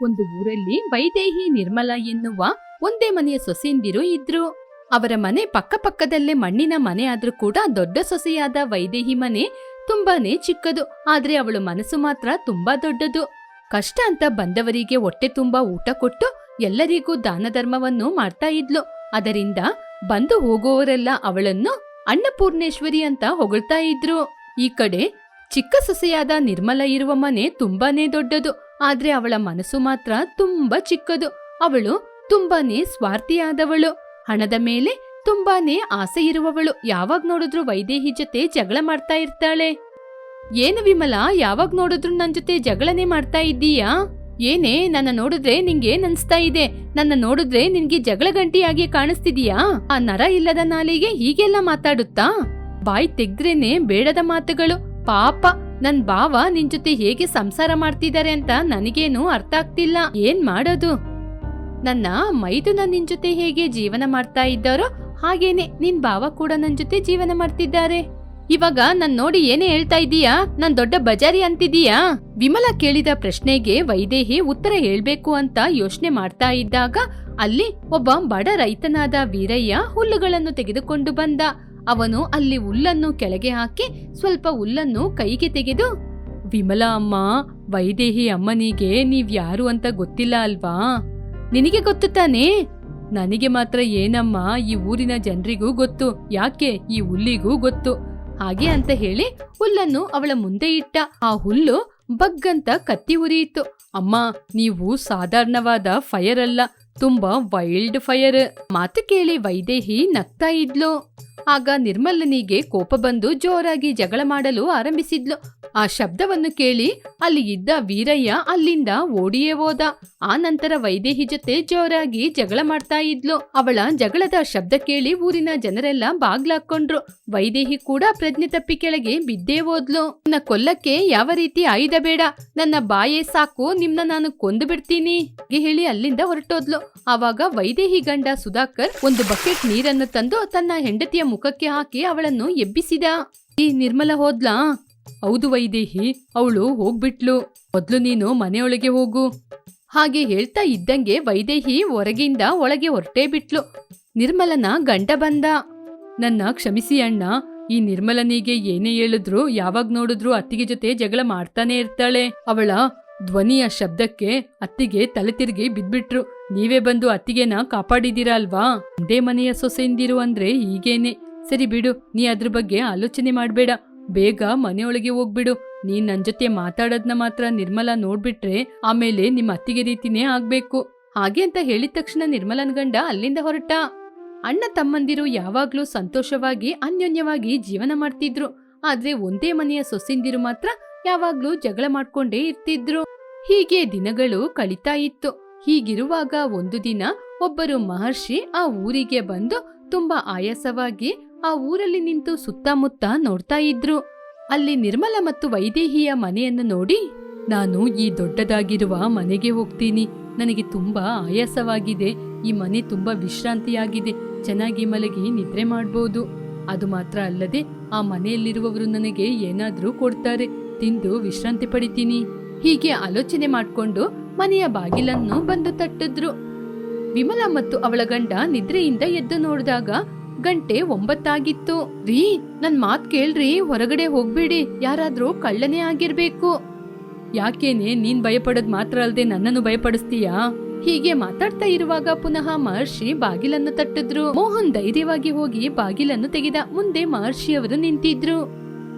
ಒಂದು ಊರಲ್ಲಿ ವೈದೇಹಿ ನಿರ್ಮಲ ಎನ್ನುವ ಒಂದೇ ಮನೆಯ ಸೊಸೆಯಂದಿರು ಇದ್ರು. ಅವರ ಮನೆ ಪಕ್ಕಪಕ್ಕದಲ್ಲೇ ಮಣ್ಣಿನ ಮನೆ ಆದ್ರೂ ಕೂಡ ದೊಡ್ಡ ಸೊಸೆಯಾದ ವೈದೇಹಿ ಮನೆ ತುಂಬಾನೇ ಚಿಕ್ಕದು, ಆದ್ರೆ ಅವಳು ಮನಸ್ಸು ಮಾತ್ರ ತುಂಬಾ ದೊಡ್ಡದು. ಕಷ್ಟ ಅಂತ ಬಂದವರಿಗೆ ಹೊಟ್ಟೆ ತುಂಬಾ ಊಟ ಕೊಟ್ಟು ಎಲ್ಲರಿಗೂ ದಾನ ಧರ್ಮವನ್ನು ಮಾಡ್ತಾ ಇದ್ಲು. ಅದರಿಂದ ಬಂದು ಹೋಗುವವರೆಲ್ಲ ಅವಳನ್ನು ಅನ್ನಪೂರ್ಣೇಶ್ವರಿ ಅಂತ ಹೊಗಳ್ತಾ ಇದ್ರು. ಈ ಕಡೆ ಚಿಕ್ಕ ಸೊಸೆಯಾದ ನಿರ್ಮಲ ಇರುವ ಮನೆ ತುಂಬಾನೇ ದೊಡ್ಡದು ಆದ್ರೆ ಅವಳ ಮನಸ್ಸು ಮಾತ್ರ ತುಂಬಾ ಚಿಕ್ಕದು. ಅವಳು ತುಂಬಾನೇ ಸ್ವಾರ್ಥಿಯಾದವಳು. ಹಣದ ಮೇಲೆ ತುಂಬಾನೇ ಆಸೆ ಇರುವವಳು. ಯಾವಾಗ ನೋಡಿದ್ರು ವೈದೇಹಿ ಜೊತೆ ಜಗಳ ಮಾಡ್ತಾ ಇರ್ತಾಳೆ. ಏನು ವಿಮಲ, ಯಾವಾಗ ನೋಡಿದ್ರು ನನ್ ಜೊತೆ ಜಗಳನೇ ಮಾಡ್ತಾ ಇದ್ದೀಯಾ? ಏನೇ, ನನ್ನ ನೋಡಿದ್ರೆ ನಿಂಗೆ ಅನ್ಸ್ತಾ ಇದೆ? ನನ್ನ ನೋಡಿದ್ರೆ ನಿನ್ಗೆ ಜಗಳ ಗಂಟಿಯಾಗಿ ಕಾಣಿಸ್ತಿದೀಯಾ? ಆ ನರ ಇಲ್ಲದ ನಾಲಿಗೆ ಹೀಗೆಲ್ಲ ಮಾತಾಡುತ್ತಾ? ಬಾಯಿ ತೆಗ್ದ್ರೇನೆ ಬೇಡದ ಮಾತುಗಳು. ಪಾಪ. ನನ್ ಬಾವ ನಿನ್ ಜೊತೆ ಹೇಗೆ ಸಂಸಾರ ಮಾಡ್ತಿದ್ದಾರೆ ಅಂತ ನನಗೇನು ಅರ್ಥ ಆಗ್ತಿಲ್ಲ. ಏನ್ ಮಾಡೋದು? ನನ್ನ ಮೈದುನ ನಿನ್ ಜೊತೆ ಹೇಗೆ ಜೀವನ ಮಾಡ್ತಾ ಇದ್ದಾರೋ ಹಾಗೇನೆ ನಿನ್ ಬಾವ ಕೂಡ ನನ್ ಜೊತೆ ಜೀವನ ಮಾಡ್ತಿದ್ದಾರೆ. ಇವಾಗ ನನ್ ನೋಡಿ ಏನೇ ಹೇಳ್ತಾ ಇದೀಯಾ ನನ್ ದೊಡ್ಡ ಬಜಾರಿ ಅಂತಿದೀಯಾ ವಿಮಲ ಕೇಳಿದ ಪ್ರಶ್ನೆಗೆ ವೈದೇಹಿ ಉತ್ತರ ಹೇಳ್ಬೇಕು ಅಂತ ಯೋಚನೆ ಮಾಡ್ತಾ ಇದ್ದಾಗ ಅಲ್ಲಿ ಒಬ್ಬ ಬಡ ರೈತನಾದ ವೀರಯ್ಯ ಹುಲ್ಲುಗಳನ್ನು ತೆಗೆದುಕೊಂಡು ಬಂದ. ಅವನು ಅಲ್ಲಿ ಹುಲ್ಲನ್ನು ಕೆಳಗೆ ಹಾಕಿ ಸ್ವಲ್ಪ ಹುಲ್ಲನ್ನು ಕೈಗೆ ತೆಗೆದು, ವಿಮಲಾ ಅಮ್ಮ, ವೈದೇಹಿ ಅಮ್ಮನಿಗೆ ನೀವ್ ಯಾರು ಅಂತ ಗೊತ್ತಿಲ್ಲ ಅಲ್ವಾ? ನಿನಗೆ ಗೊತ್ತು ತಾನೇ? ನನಗೆ ಮಾತ್ರ ಏನಮ್ಮ, ಈ ಊರಿನ ಜನರಿಗೂ ಗೊತ್ತು. ಯಾಕೆ? ಈ ಹುಲ್ಲಿಗೂ ಗೊತ್ತು. ಹಾಗೆ ಅಂತ ಹೇಳಿ ಹುಲ್ಲನ್ನು ಅವಳ ಮುಂದೆ ಇಟ್ಟ. ಆ ಹುಲ್ಲು ಬಗ್ಗಂತ ಕತ್ತಿ ಉರಿಯಿತು. ಅಮ್ಮ, ನೀವು ಸಾಧಾರಣವಾದ ಫೈರ್ ಅಲ್ಲ, ತುಂಬಾ ವೈಲ್ಡ್ ಫೈರ್ ಮಾತು ಕೇಳಿ ವೈದೇಹಿ ನಗ್ತಾ ಇದ್ಲು. ಆಗ ನಿರ್ಮಲನಿಗೆ ಕೋಪ ಬಂದು ಜೋರಾಗಿ ಜಗಳ ಮಾಡಲು ಆರಂಭಿಸಿದ್ಲು. ಆ ಶಬ್ದವನ್ನು ಕೇಳಿ ಅಲ್ಲಿ ಇದ್ದ ವೀರಯ್ಯ ಅಲ್ಲಿಂದ ಓಡಿಯೇ ಹೋದ. ಆ ನಂತರ ವೈದೇಹಿ ಜೊತೆ ಜೋರಾಗಿ ಜಗಳ ಮಾಡ್ತಾ ಇದ್ಲು. ಅವಳ ಜಗಳದ ಶಬ್ದ ಕೇಳಿ ಊರಿನ ಜನರೆಲ್ಲ ಬಾಗ್ಲಾಕೊಂಡ್ರು ವೈದೇಹಿ ಕೂಡ ಪ್ರಜ್ಞೆ ತಪ್ಪಿ ಕೆಳಗೆ ಬಿದ್ದೇ ಹೋದ್ಲು. ನನ್ನ ಕೊಲ್ಲಕ್ಕೆ ಯಾವ ರೀತಿ ಆಯುಧ ಬೇಡ ನನ್ನ ಬಾಯೇ ಸಾಕು. ನಿಮ್ನ ನಾನು ಕೊಂದು ಬಿಡ್ತೀನಿ. ಹೇಳಿ ಅಲ್ಲಿಂದ ಹೊರಟೋದ್ಲು. ಆವಾಗ ವೈದೇಹಿ ಗಂಡ ಸುಧಾಕರ್ ಒಂದು ಬಕೆಟ್ ನೀರನ್ನು ತಂದು ತನ್ನ ಹೆಂಡತಿಯ ಮುಖಕ್ಕೆ ಹಾಕಿ ಅವಳನ್ನು ಎಬ್ಬಿಸಿದ. ಈ ನಿರ್ಮಲ ಹೋದ್ಲಾ? ಹೌದು ವೈದೇಹಿ, ಅವಳು ಹೋಗ್ಬಿಟ್ಲು. ಮೊದ್ಲು ನೀನು ಮನೆಯೊಳಗೆ ಹೋಗು. ಹಾಗೆ ಹೇಳ್ತಾ ಇದ್ದಂಗೆ ವೈದೇಹಿ ಹೊರಗಿಂದ ಒಳಗೆ ಹೊರಟೇ ಬಿಟ್ಲು. ನಿರ್ಮಲನ ಗಂಡ ಬಂದ. ನನ್ನ ಕ್ಷಮಿಸಿ ಅಣ್ಣ, ಈ ನಿರ್ಮಲನಿಗೆ ಏನೇ ಹೇಳಿದ್ರು, ಯಾವಾಗ ನೋಡಿದ್ರು ಅತ್ತಿಗೆ ಜೊತೆ ಜಗಳ ಮಾಡ್ತಾನೆ ಇರ್ತಾಳೆ. ಅವಳ ಧ್ವನಿಯ ಶಬ್ದಕ್ಕೆ ಅತ್ತಿಗೆ ತಲೆ ತಿರುಗಿ ಬಿದ್ಬಿಟ್ರು. ನೀವೇ ಬಂದು ಅತ್ತಿಗೆನ ಕಾಪಾಡಿದೀರಾ ಅಲ್ವಾ? ಒಂದೇ ಮನೆಯ ಸೊಸೆಯಿಂದಿರು ಅಂದ್ರೆ ಹೀಗೇನೆ. ಸರಿ ಬಿಡು, ನೀ ಅದ್ರ ಬಗ್ಗೆ ಆಲೋಚನೆ ಮಾಡ್ಬೇಡ. ಬೇಗ ಮನೆಯೊಳಗೆ ಹೋಗ್ಬಿಡು. ನೀನ್ ನನ್ ಜೊತೆ ಮಾತಾಡೋದ್ನ ಮಾತ್ರ ನಿರ್ಮಲ ನೋಡ್ಬಿಟ್ರೆ ಆಮೇಲೆ ನಿಮ್ಮ ಅತ್ತಿಗೆ ರೀತಿನೇ ಆಗ್ಬೇಕು. ಹಾಗೆ ಅಂತ ಹೇಳಿದ ತಕ್ಷಣ ನಿರ್ಮಲನ್ ಗಂಡ ಅಲ್ಲಿಂದ ಹೊರಟ. ಅಣ್ಣ ತಮ್ಮಂದಿರು ಯಾವಾಗ್ಲೂ ಸಂತೋಷವಾಗಿ, ಅನ್ಯೋನ್ಯವಾಗಿ ಜೀವನ ಮಾಡ್ತಿದ್ರು. ಆದ್ರೆ ಒಂದೇ ಮನೆಯ ಸೊಸಿಂದಿರು ಮಾತ್ರ ಯಾವಾಗ್ಲೂ ಜಗಳ ಮಾಡ್ಕೊಂಡೇ ಇರ್ತಿದ್ರು. ಹೀಗೆ ದಿನಗಳು ಕಳೀತಾ ಇತ್ತು. ಹೀಗಿರುವಾಗ ಒಂದು ದಿನ ಒಬ್ಬರು ಮಹರ್ಷಿ ಆ ಊರಿಗೆ ಬಂದು ತುಂಬಾ ಆಯಾಸವಾಗಿ ಆ ಊರಲ್ಲಿ ನಿಂತು ಸುತ್ತಮುತ್ತ ನೋಡ್ತಾ ಇದ್ರು. ಅಲ್ಲಿ ನಿರ್ಮಲ ಮತ್ತು ವೈದೇಹಿಯ ಮನೆಯನ್ನು ನೋಡಿ, ನಾನು ಈ ದೊಡ್ಡದಾಗಿರುವ ಮನೆಗೆ ಹೋಗ್ತೀನಿ. ನನಗೆ ತುಂಬಾ ಆಯಾಸವಾಗಿದೆ. ಈ ಮನೆ ತುಂಬಾ ವಿಶ್ರಾಂತಿಯಾಗಿದೆ. ಚೆನ್ನಾಗಿ ಮಲಗಿ ನಿದ್ರೆ ಮಾಡ್ಬೋದು. ಅದು ಮಾತ್ರ ಅಲ್ಲದೆ, ಆ ಮನೆಯಲ್ಲಿರುವವರು ನನಗೆ ಏನಾದ್ರೂ ಕೊಡ್ತಾರೆ. ತಿಂದು ವಿಶ್ರಾಂತಿ ಪಡಿತೀನಿ. ಹೀಗೆ ಆಲೋಚನೆ ಮಾಡ್ಕೊಂಡು ಮನೆಯ ಬಾಗಿಲನ್ನು ಬಂದು ತಟ್ಟಿದ್ರು. ವಿಮಲ ಮತ್ತು ಅವಳ ಗಂಡ ನಿದ್ರೆಯಿಂದ ಎದ್ದು ನೋಡಿದಾಗ ಗಂಟೆ ಒಂಬತ್ತಾಗಿತ್ತು. ರೀ, ನನ್ ಮಾತ್ ಕೇಳ್ರಿ, ಹೊರಗಡೆ ಹೋಗ್ಬೇಡಿ, ಯಾರಾದ್ರೂ ಕಳ್ಳನೇ ಆಗಿರ್ಬೇಕು. ಯಾಕೇನೆ ನೀನ್ ಭಯಪಡೋದ್ ಮಾತ್ರ ಅಲ್ದೆ ನನ್ನನ್ನು ಭಯಪಡಿಸ್ತೀಯಾ? ಹೀಗೆ ಮಾತಾಡ್ತಾ ಇರುವಾಗ ಪುನಃ ಮಹರ್ಷಿ ಬಾಗಿಲನ್ನು ತಟ್ಟಿದ್ರು. ಮೋಹನ್ ಧೈರ್ಯವಾಗಿ ಹೋಗಿ ಬಾಗಿಲನ್ನು ತೆಗೆದ. ಮುಂದೆ ಮಹರ್ಷಿಯವರು ನಿಂತಿದ್ರು.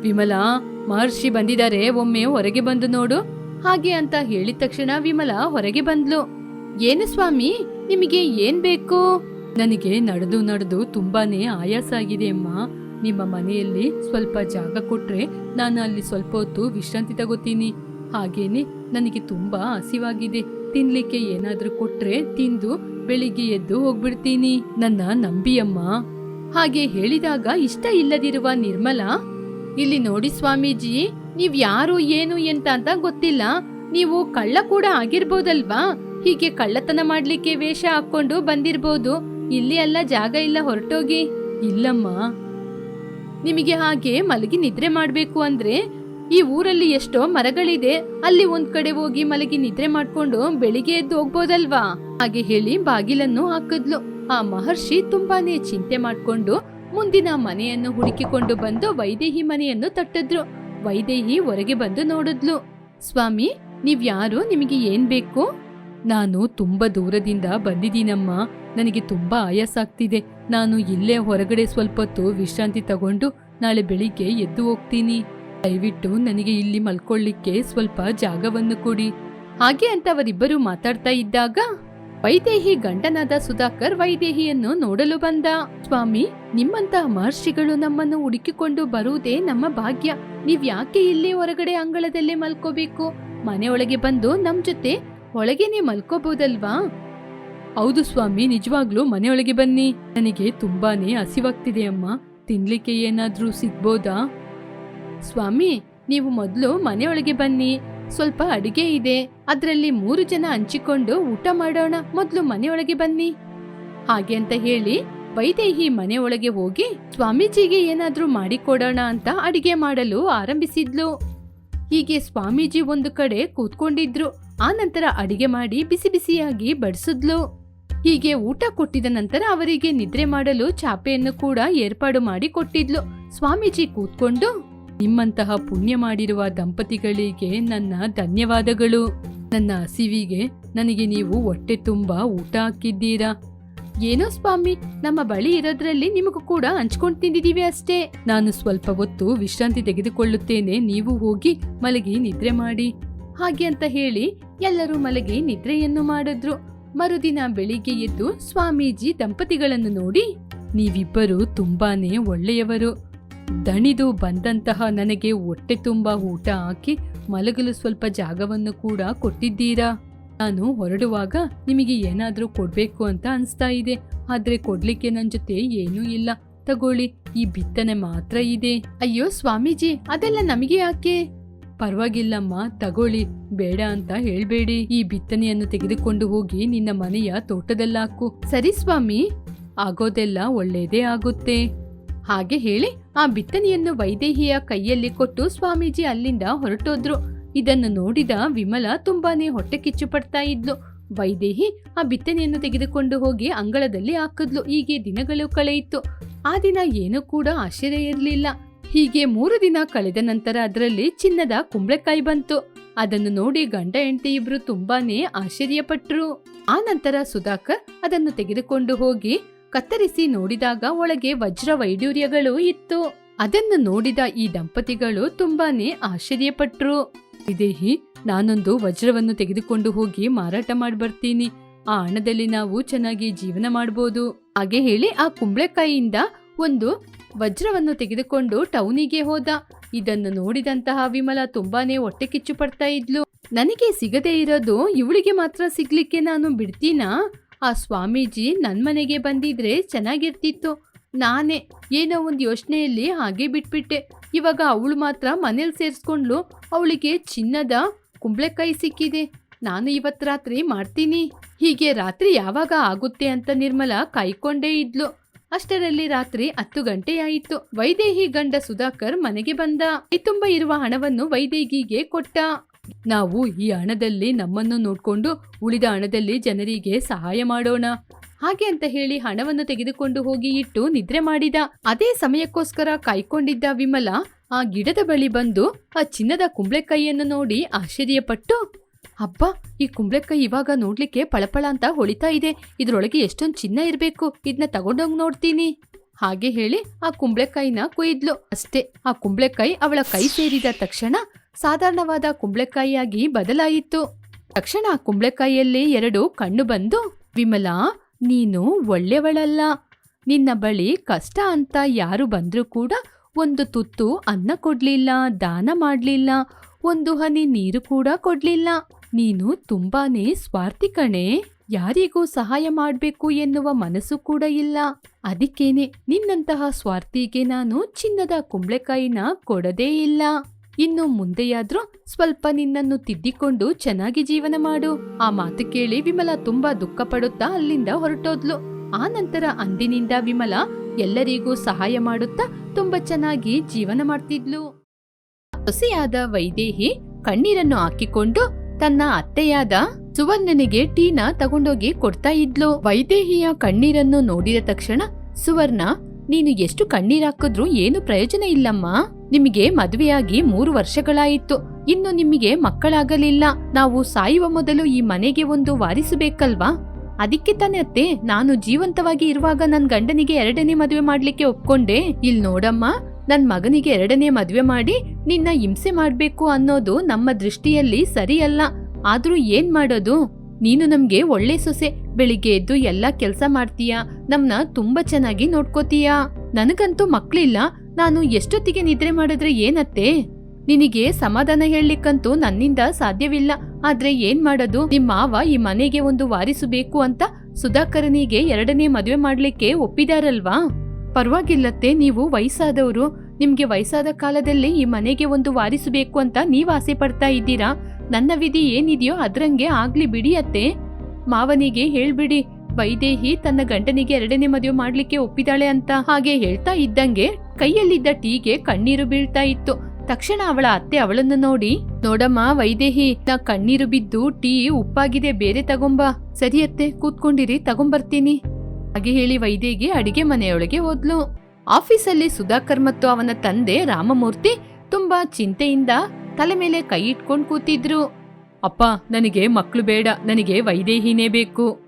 ವಿಮಲಾ, ಮಹರ್ಷಿ ಬಂದಿದ್ದಾರೆ, ಒಮ್ಮೆ ಹೊರಗೆ ಬಂದು ನೋಡು. ಹಾಗೆ ಅಂತ ಹೇಳಿದ ತಕ್ಷಣ ವಿಮಲಾ ಹೊರಗೆ ಬಂದ್ಲು. ಏನು ಸ್ವಾಮಿ, ನಿಮಗೆ ಏನ್ ಬೇಕು? ನನಗೆ ನಡೆದು ನಡೆದು ತುಂಬಾನೇ ಆಯಾಸ ಆಗಿದೆ ಅಮ್ಮ. ನಿಮ್ಮ ಮನೆಯಲ್ಲಿ ಸ್ವಲ್ಪ ಜಾಗ ಕೊಟ್ರೆ ನಾನು ಅಲ್ಲಿ ಸ್ವಲ್ಪ ಹೊತ್ತು ವಿಶ್ರಾಂತಿ ತಗೋತೀನಿ. ಹಾಗೇನೆ ನನಗೆ ತುಂಬಾ ಹಸಿವಾಗಿದೆ. ತಿನ್ಲಿಕ್ಕೆ ಏನಾದ್ರೂ ಕೊಟ್ರೆ ತಿಂದು ಬೆಳಿಗ್ಗೆ ಎದ್ದು ಹೋಗ್ಬಿಡ್ತೀನಿ. ನನ್ನ ನಂಬಿಯಮ್ಮ ಹಾಗೆ ಹೇಳಿದಾಗ ಇಷ್ಟ ಇಲ್ಲದಿರುವ ನಿರ್ಮಲಾ, ಇಲ್ಲಿ ನೋಡಿ ಸ್ವಾಮೀಜಿ, ನೀವ್ ಯಾರು, ಏನು, ಎಂತ ಅಂತ ಗೊತ್ತಿಲ್ಲ. ನೀವು ಕಳ್ಳ ಕೂಡ ಆಗಿರ್ಬೋದಲ್ವಾ? ಹೀಗೆ ಕಳ್ಳತನ ಮಾಡ್ಲಿಕ್ಕೆ ವೇಷ ಹಾಕೊಂಡು ಬಂದಿರ್ಬೋದು. ಇಲ್ಲಿ ಎಲ್ಲ ಜಾಗ ಇಲ್ಲ, ಹೊರಟೋಗಿ. ಇಲ್ಲಮ್ಮ. ನಿಮಗೆ ಹಾಗೆ ಮಲಗಿ ನಿದ್ರೆ ಮಾಡಬೇಕು ಅಂದ್ರೆ ಈ ಊರಲ್ಲಿ ಎಷ್ಟೋ ಮರಗಳಿದೆ. ಅಲ್ಲಿ ಒಂದ್ ಕಡೆ ಹೋಗಿ ಮಲಗಿ ನಿದ್ರೆ ಮಾಡ್ಕೊಂಡು ಬೆಳಿಗ್ಗೆ ಎದ್ದು ಹೋಗ್ಬೋದಲ್ವಾ? ಹಾಗೆ ಹೇಳಿ ಬಾಗಿಲನ್ನು ಹಾಕಿದ್ಲು. ಆ ಮಹರ್ಷಿ ತುಂಬಾನೇ ಚಿಂತೆ ಮಾಡ್ಕೊಂಡು ಮುಂದಿನ ಮನೆಯನ್ನು ಹುಡುಕಿಕೊಂಡು ಬಂದು ವೈದೇಹಿ ಮನೆಯನ್ನು ತಟ್ಟಿದ್ರು. ವೈದೇಹಿ ಹೊರಗೆ ಬಂದು ನೋಡಿದ್ಲು. ಸ್ವಾಮಿ, ನೀವ್ಯಾರು? ನಿಮಗೆ ಏನ್ ಬೇಕು? ನಾನು ತುಂಬಾ ದೂರದಿಂದ ಬಂದಿದ್ದೀನಮ್ಮ. ನನಗೆ ತುಂಬಾ ಆಯಾಸ ಆಗ್ತಿದೆ ನಾನು ಇಲ್ಲೇ ಹೊರಗಡೆ ಸ್ವಲ್ಪ ಹೊತ್ತು ವಿಶ್ರಾಂತಿ ತಗೊಂಡು ನಾಳೆ ಬೆಳಿಗ್ಗೆ ಎದ್ದು ಹೋಗ್ತೀನಿ. ದಯವಿಟ್ಟು ನನಗೆ ಇಲ್ಲಿ ಮಲ್ಕೊಳ್ಳಿಕ್ಕೆ ಸ್ವಲ್ಪ ಜಾಗವನ್ನು ಕೊಡಿ. ಹಾಗೆ ಅಂತ ಅವರಿಬ್ಬರು ಮಾತಾಡ್ತಾ ಇದ್ದಾಗ ವೈದೇಹಿ ಗಂಡನಾದ ಸುಧಾಕರ್ ವೈದೇಹಿಯನ್ನು ನೋಡಲು ಬಂದ. ಸ್ವಾಮಿ, ನಿಮ್ಮಂತಹ ಮಹರ್ಷಿಗಳು ನಮ್ಮನ್ನು ಹುಡುಕಿಕೊಂಡು ಬರುವುದೇ ನಮ್ಮ ಭಾಗ್ಯ. ನೀವ್ ಯಾಕೆ ಇಲ್ಲಿ ಹೊರಗಡೆ ಅಂಗಳದಲ್ಲೇ ಮಲ್ಕೋಬೇಕು? ಮನೆಯೊಳಗೆ ಬಂದು ನಮ್ ಜೊತೆ ಒಳಗೇನೆ ಮಲ್ಕೋಬಹುದಲ್ವಾ? ಹೌದು ಸ್ವಾಮಿ, ನಿಜವಾಗ್ಲೂ ಮನೆಯೊಳಗೆ ಬನ್ನಿ. ನನಗೆ ತುಂಬಾನೇ ಹಸಿವಾಗ್ತಿದೆ ಅಮ್ಮ. ತಿನ್ಲಿಕ್ಕೆ ಏನಾದರೂ ಸಿಗ್ಬೋದಾ? ಸ್ವಾಮಿ, ನೀವು ಮೊದಲು ಮನೆಯೊಳಗೆ ಬನ್ನಿ. ಸ್ವಲ್ಪ ಅಡಿಗೆ ಇದೆ. ಅದರಲ್ಲಿ ಮೂರು ಜನ ಹಂಚಿಕೊಂಡು ಊಟ ಮಾಡೋಣ. ಮೊದಲು ಮನೆಯೊಳಗೆ ಬನ್ನಿ. ಹಾಗೆ ಅಂತ ಹೇಳಿ ವೈದೇಹಿ ಮನೆಯೊಳಗೆ ಹೋಗಿ ಸ್ವಾಮೀಜಿಗೆ ಏನಾದರೂ ಮಾಡಿಕೊಡೋಣ ಅಂತ ಅಡಿಗೆ ಮಾಡಲು ಆರಂಭಿಸಿದ್ಲು. ಹೀಗೆ ಸ್ವಾಮೀಜಿ ಒಂದು ಕಡೆ ಕೂತ್ಕೊಂಡಿದ್ರು. ಆ ನಂತರ ಅಡಿಗೆ ಮಾಡಿ ಬಿಸಿ ಬಿಸಿಯಾಗಿ ಬಡಿಸಿದ್ಲು. ಹೀಗೆ ಊಟ ಕೊಟ್ಟಿದ ನಂತರ ಅವರಿಗೆ ನಿದ್ರೆ ಮಾಡಲು ಚಾಪೆಯನ್ನು ಕೂಡ ಏರ್ಪಾಡು ಮಾಡಿ ಕೊಟ್ಟಿದ್ಲು. ಸ್ವಾಮೀಜಿ ಕೂತ್ಕೊಂಡು, ನಿಮ್ಮಂತಹ ಪುಣ್ಯ ಮಾಡಿರುವ ದಂಪತಿಗಳಿಗೆ ನನ್ನ ಧನ್ಯವಾದಗಳು. ನನ್ನ ಹಸಿವಿಗೆ ನನಗೆ ನೀವು ಹೊಟ್ಟೆ ತುಂಬಾ ಊಟ ಹಾಕಿದ್ದೀರಾ. ಏನೋ ಸ್ವಾಮಿ, ನಮ್ಮ ಬಳಿ ಇರೋದ್ರಲ್ಲಿ ನಿಮಗೂ ಕೂಡ ಹಂಚ್ಕೊಂಡು ತಿಂದಿದ್ದೀವಿ ಅಷ್ಟೇ. ನಾನು ಸ್ವಲ್ಪ ಹೊತ್ತು ವಿಶ್ರಾಂತಿ ತೆಗೆದುಕೊಳ್ಳುತ್ತೇನೆ. ನೀವು ಹೋಗಿ ಮಲಗಿ ನಿದ್ರೆ ಮಾಡಿ. ಹಾಗೆ ಅಂತ ಹೇಳಿ ಎಲ್ಲರೂ ಮಲಗಿ ನಿದ್ರೆಯನ್ನು ಮಾಡಿದ್ರು. ಮರುದಿನ ಬೆಳಿಗ್ಗೆ ಎದ್ದು ಸ್ವಾಮೀಜಿ ದಂಪತಿಗಳನ್ನು ನೋಡಿ, ನೀವಿಬ್ಬರು ತುಂಬಾನೇ ಒಳ್ಳೆಯವರು. ದಣಿದು ಬಂದಂತಹ ನನಗೆ ಹೊಟ್ಟೆ ತುಂಬಾ ಊಟ ಹಾಕಿ ಮಲಗಲು ಸ್ವಲ್ಪ ಜಾಗವನ್ನು ಕೂಡ ಕೊಟ್ಟಿದ್ದೀರಾ? ನಾನು ಹೊರಡುವಾಗ ನಿಮಗೆ ಏನಾದ್ರೂ ಕೊಡಬೇಕು ಅಂತ ಅನ್ಸ್ತಾ ಇದೆ. ಆದ್ರೆ ಕೊಡಲಿಕ್ಕೆ ನನ್ನ ಜೊತೆ ಏನೂ ಇಲ್ಲ. ತಗೊಳ್ಳಿ, ಈ ಬಿತ್ತನೆ ಮಾತ್ರ ಇದೆ. ಅಯ್ಯೋ ಸ್ವಾಮೀಜಿ, ಅದೆಲ್ಲ ನಮಗೆ ಯಾಕೆ? ಪರವಾಗಿಲ್ಲಮ್ಮ, ತಗೊಳ್ಳಿ. ಬೇಡ ಅಂತ ಹೇಳ್ಬೇಡಿ. ಈ ಬಿತ್ತನೆಯನ್ನು ತೆಗೆದುಕೊಂಡು ಹೋಗಿ ನಿನ್ನ ಮನೆಯ ತೋಟದಲ್ಲಾಕು ಸರಿ ಸ್ವಾಮಿ. ಆಗೋದೆಲ್ಲ ಒಳ್ಳೆಯದೇ ಆಗುತ್ತೆ. ಹಾಗೆ ಹೇಳಿ, ಆ ಬಿತ್ತನೆಯನ್ನು ವೈದೇಹಿಯ ಕೈಯಲ್ಲಿ ಕೊಟ್ಟು ಸ್ವಾಮೀಜಿ ಅಲ್ಲಿಂದ ಹೊರಟೋದ್ರು. ಇದನ್ನು ನೋಡಿದ ವಿಮಲ ತುಂಬಾನೇ ಹೊಟ್ಟೆ ಕಿಚ್ಚು ಪಡ್ತಾ ಇದ್ಲು. ವೈದೇಹಿ ಆ ಬಿತ್ತನೆಯನ್ನು ತೆಗೆದುಕೊಂಡು ಹೋಗಿ ಅಂಗಳದಲ್ಲಿ ಹಾಕಿದ್ಲು. ಹೀಗೆ ದಿನಗಳು ಕಳೆಯಿತು. ಆ ದಿನ ಏನೂ ಕೂಡ ಆಶ್ಚರ್ಯ ಇರಲಿಲ್ಲ. ಹೀಗೆ ಮೂರು ದಿನ ಕಳೆದ ನಂತರ ಅದರಲ್ಲಿ ಚಿನ್ನದ ಕುಂಬಳಕಾಯಿ ಬಂತು. ಅದನ್ನು ನೋಡಿ ಗಂಡ ಹೆಂಡತಿ ಇಬ್ರು ತುಂಬಾನೇ ಆಶ್ಚರ್ಯಪಟ್ರು. ಆ ನಂತರ ಸುಧಾಕರ್ ಅದನ್ನು ತೆಗೆದುಕೊಂಡು ಹೋಗಿ ಕತ್ತರಿಸಿ ನೋಡಿದಾಗ ಒಳಗೆ ವಜ್ರ ವೈಡೂರ್ಯಗಳು ಇತ್ತು. ಅದನ್ನು ನೋಡಿದ ಈ ದಂಪತಿಗಳು ತುಂಬಾನೇ ಆಶ್ಚರ್ಯಪಟ್ರು. ಇದೇಹಿ ನಾನೊಂದು ವಜ್ರವನ್ನು ತೆಗೆದುಕೊಂಡು ಹೋಗಿ ಮಾರಾಟ ಮಾಡಿ ಬರ್ತೀನಿ. ಆ ಹಣದಲ್ಲಿ ನಾವು ಚೆನ್ನಾಗಿ ಜೀವನ ಮಾಡಬಹುದು ಹಾಗೆ ಹೇಳಿ ಆ ಕುಂಬಳಕಾಯಿಯಿಂದ ಒಂದು ವಜ್ರವನ್ನು ತೆಗೆದುಕೊಂಡು ಟೌನಿಗೆ ಹೋದ. ಇದನ್ನು ನೋಡಿದಂತಹ ವಿಮಲ ತುಂಬಾನೇ ಹೊಟ್ಟೆ ಕಿಚ್ಚು ಪಡ್ತಾ ಇದ್ಲು. ನನಗೆ ಸಿಗದೇ ಇರೋದು ಇವಳಿಗೆ ಮಾತ್ರ ಸಿಗ್ಲಿಕ್ಕೆ ನಾನು ಬಿಡ್ತೀನಾ? ಆ ಸ್ವಾಮೀಜಿ ನನ್ ಮನೆಗೆ ಬಂದಿದ್ರೆ ಚೆನ್ನಾಗಿರ್ತಿತ್ತು. ನಾನೇ ಏನೋ ಒಂದು ಯೋಚನೆಯಲ್ಲಿ ಹಾಗೆ ಬಿಟ್ಬಿಟ್ಟೆ. ಇವಾಗ ಅವಳು ಮಾತ್ರ ಮನೇಲಿ ಸೇರಿಸ್ಕೊಂಡ್ಲು. ಅವಳಿಗೆ ಚಿನ್ನದ ಕುಂಬಳಕಾಯಿ ಸಿಕ್ಕಿದೆ. ನಾನು ಇವತ್ ರಾತ್ರಿ ಮಾಡ್ತೀನಿ. ಹೀಗೆ ರಾತ್ರಿ ಯಾವಾಗ ಆಗುತ್ತೆ ಅಂತ ನಿರ್ಮಲ ಕಾಯ್ಕೊಂಡೇ ಇದ್ಲು. ಅಷ್ಟರಲ್ಲಿ ರಾತ್ರಿ ಹತ್ತು ಗಂಟೆಯಾಯಿತು ವೈದೇಹಿ ಗಂಡ ಸುಧಾಕರ್ ಮನೆಗೆ ಬಂದ. ತುಂಬ ಇರುವ ಹಣವನ್ನು ವೈದೇಹಿಗೆ ಕೊಟ್ಟ. ನಾವು ಈ ಹಣದಲ್ಲಿ ನಮ್ಮನ್ನು ನೋಡ್ಕೊಂಡು ಉಳಿದ ಹಣದಲ್ಲಿ ಜನರಿಗೆ ಸಹಾಯ ಮಾಡೋಣ. ಹಾಗೆ ಅಂತ ಹೇಳಿ ಹಣವನ್ನು ತೆಗೆದುಕೊಂಡು ಹೋಗಿ ಇಟ್ಟು ನಿದ್ರೆ ಮಾಡಿದ. ಅದೇ ಸಮಯಕ್ಕೋಸ್ಕರ ಕಾಯ್ಕೊಂಡಿದ್ದ ವಿಮಲ ಆ ಗಿಡದ ಬಳಿ ಬಂದು ಆ ಚಿನ್ನದ ಕುಂಬಳಕಾಯಿಯನ್ನು ನೋಡಿ ಆಶ್ಚರ್ಯಪಟ್ಟು ಅಬ್ಬಾ, ಈ ಕುಂಬಳಕಾಯಿ ಇವಾಗ ನೋಡ್ಲಿಕ್ಕೆ ಪಳಪಳ ಅಂತ ಹೊಳಿತಾ ಇದೆ. ಇದ್ರೊಳಗೆ ಎಷ್ಟೊಂದು ಚಿನ್ನ ಇರಬೇಕು. ಇದನ್ನ ತಗೊಂಡೋಗ್ ನೋಡ್ತೀನಿ. ಹಾಗೆ ಹೇಳಿ ಆ ಕುಂಬ್ಳೆಕಾಯಿನ ಕೊಯ್ದ್ಲು. ಅಷ್ಟೇ, ಆ ಕುಂಬಳಕಾಯಿ ಅವಳ ಕೈ ಸೇರಿದ ತಕ್ಷಣ ಸಾಧಾರಣವಾದ ಕುಂಬಳಕಾಯಿಯಾಗಿ ಬದಲಾಯಿತು. ತಕ್ಷಣ ಆ ಕುಂಬಳಕಾಯಿಯಲ್ಲಿ ಎರಡು ಕಣ್ಣು ಬಂದು, ವಿಮಲಾ, ನೀನು ಒಳ್ಳೆಯವಳಲ್ಲ. ನಿನ್ನ ಬಳಿ ಕಷ್ಟ ಅಂತ ಯಾರು ಬಂದರೂ ಕೂಡ ಒಂದು ತುತ್ತು ಅನ್ನ ಕೊಡ್ಲಿಲ್ಲ, ದಾನ ಮಾಡಲಿಲ್ಲ, ಒಂದು ಹನಿ ನೀರು ಕೂಡ ಕೊಡ್ಲಿಲ್ಲ. ನೀನು ತುಂಬಾನೇ ಸ್ವಾರ್ಥಿ ಕಣೆ. ಯಾರಿಗೂ ಸಹಾಯ ಮಾಡಬೇಕು ಎನ್ನುವ ಮನಸ್ಸು ಕೂಡ ಇಲ್ಲ. ಅದಕ್ಕೇನೆ ನಿನ್ನಂತಹ ಸ್ವಾರ್ಥಿಗೆ ನಾನು ಚಿನ್ನದ ಕುಂಬಳಕಾಯಿನ ಕೊಡದೇ ಇಲ್ಲ. ಇನ್ನು ಮುಂದೆಯಾದ್ರೂ ಸ್ವಲ್ಪ ನಿನ್ನನ್ನು ತಿದ್ದಿಕೊಂಡು ಚೆನ್ನಾಗಿ ಜೀವನ ಮಾಡು. ಆ ಮಾತು ಕೇಳಿ ವಿಮಲ ತುಂಬಾ ದುಃಖ ಪಡುತ್ತಾ ಅಲ್ಲಿಂದ ಹೊರಟೋದ್ಲು. ಆ ನಂತರ ಅಂದಿನಿಂದ ವಿಮಲ ಎಲ್ಲರಿಗೂ ಸಹಾಯ ಮಾಡುತ್ತಾ ತುಂಬಾ ಚೆನ್ನಾಗಿ ಜೀವನ ಮಾಡ್ತಿದ್ಲು. ಸೊಸೆಯಾದ ವೈದೇಹಿ ಕಣ್ಣೀರನ್ನು ಹಾಕಿಕೊಂಡು ತನ್ನ ಅತ್ತೆಯಾದ ಸುವರ್ಣನಿಗೆ ಟೀನ ತಗೊಂಡೋಗಿ ಕೊಡ್ತಾ ಇದ್ಲು. ವೈದೇಹಿಯ ಕಣ್ಣೀರನ್ನು ನೋಡಿದ ತಕ್ಷಣ, ಸುವರ್ಣ, ನೀನು ಎಷ್ಟು ಕಣ್ಣೀರಾಕಿದ್ರೂ ಏನು ಪ್ರಯೋಜನ ಇಲ್ಲಮ್ಮ. ನಿಮಗೆ ಮದುವೆಯಾಗಿ ಮೂರು ವರ್ಷಗಳಾಯಿತು. ಇನ್ನು ನಿಮಗೆ ಮಕ್ಕಳಾಗಲಿಲ್ಲ. ನಾವು ಸಾಯುವ ಮೊದಲು ಈ ಮನೆಗೆ ಒಂದು ವಾರಿಸಬೇಕಲ್ವಾ? ಅದಕ್ಕೆ ತಾನೇ ಅತ್ತೆ, ನಾನು ಜೀವಂತವಾಗಿ ಇರುವಾಗ ನನ್ ಗಂಡನಿಗೆ ಎರಡನೇ ಮದುವೆ ಮಾಡ್ಲಿಕ್ಕೆ ಒಪ್ಕೊಂಡೆ. ಇಲ್ ನೋಡಮ್ಮ ನನ್ ಮಗನಿಗೆ ಎರಡನೇ ಮದುವೆ ಮಾಡಿ ನಿನ್ನ ಹಿಂಸೆ ಮಾಡ್ಬೇಕು ಅನ್ನೋದು ನಮ್ಮ ದೃಷ್ಟಿಯಲ್ಲಿ ಸರಿಯಲ್ಲ. ಆದ್ರೂ ಏನ್ ಮಾಡೋದು? ನೀನು ನಮ್ಗೆ ಒಳ್ಳೆ ಸೊಸೆ. ಬೆಳಿಗ್ಗೆ ಎದ್ದು ಎಲ್ಲ ಕೆಲ್ಸ ಮಾಡ್ತೀಯಾ? ನಮ್ನ ತುಂಬಾ ಚೆನ್ನಾಗಿ ನೋಡ್ಕೋತೀಯಾ? ನನಗಂತೂ ಮಕ್ಳಿಲ್ಲ. ನಾನು ಎಷ್ಟೊತ್ತಿಗೆ ನಿದ್ರೆ ಮಾಡಿದ್ರೆ ಏನತ್ತೆ? ನಿನಗೆ ಸಮಾಧಾನ ಹೇಳಲಿಕ್ಕಂತೂ ನನ್ನಿಂದ ಸಾಧ್ಯವಿಲ್ಲ. ಆದ್ರೆ ಏನ್ ಮಾಡೋದು? ನಿಮ್ಮ ಮಾವ ಈ ಮನೆಗೆ ಒಂದು ವಾರಿಸಬೇಕು ಅಂತ ಸುಧಾಕರನಿಗೆ ಎರಡನೇ ಮದುವೆ ಮಾಡ್ಲಿಕ್ಕೆ ಒಪ್ಪಿದಾರಲ್ವಾ? ಪರವಾಗಿಲ್ಲತ್ತೆ, ನೀವು ವಯಸ್ಸಾದವರು. ನಿಮ್ಗೆ ವಯಸ್ಸಾದ ಕಾಲದಲ್ಲಿ ಈ ಮನೆಗೆ ಒಂದು ವಾರಿಸಬೇಕು ಅಂತ ನೀವು ಆಸೆ ಪಡ್ತಾ ಇದ್ದೀರಾ? ನನ್ನ ವಿಧಿ ಏನಿದೆಯೋ ಅದ್ರಂಗೆ ಆಗ್ಲಿ ಬಿಡಿ ಅತ್ತೆ. ಮಾವನಿಗೆ ಹೇಳ್ಬಿಡಿ, ವೈದೇಹಿ ತನ್ನ ಗಂಡನಿಗೆ ಎರಡನೇ ಮದುವೆ ಮಾಡ್ಲಿಕ್ಕೆ ಒಪ್ಪಿದಾಳೆ ಅಂತ ಹಾಗೆ ಹೇಳ್ತಾ ಇದ್ದಂಗೆ ಕೈಯಲ್ಲಿದ್ದ ಟೀಗೆ ಕಣ್ಣೀರು ಬೀಳ್ತಾ ಇತ್ತು. ತಕ್ಷಣ ಅವಳ ಅತ್ತೆ ಅವಳನ್ನು ನೋಡಿ, ನೋಡಮ್ಮ ವೈದೇಹಿ, ನಾ ಕಣ್ಣೀರು ಬಿದ್ದು ಟೀ ಉಪ್ಪಾಗಿದೆ, ಬೇರೆ ತಗೊಂಬಾ. ಸರಿಯತ್ತೆ ಕೂತ್ಕೊಂಡಿರಿ, ತಗೊಂಬರ್ತೀನಿ. ಹಾಗೆ ಹೇಳಿ ವೈದೇಹಿ ಅಡಿಗೆ ಮನೆಯೊಳಗೆ ಹೋದ್ಲು. ಆಫೀಸಲ್ಲಿ ಸುಧಾಕರ್ ಮತ್ತು ಅವನ ತಂದೆ ರಾಮಮೂರ್ತಿ ತುಂಬಾ ಚಿಂತೆಯಿಂದ ತಲೆ ಮೇಲೆ ಕೈ ಇಟ್ಕೊಂಡು ಕೂತಿದ್ರು. ಅಪ್ಪ, ನನಗೆ ಮಕ್ಕಳು ಬೇಡ, ನನಗೆ ವೈದೇಹಿನೇ ಬೇಕು.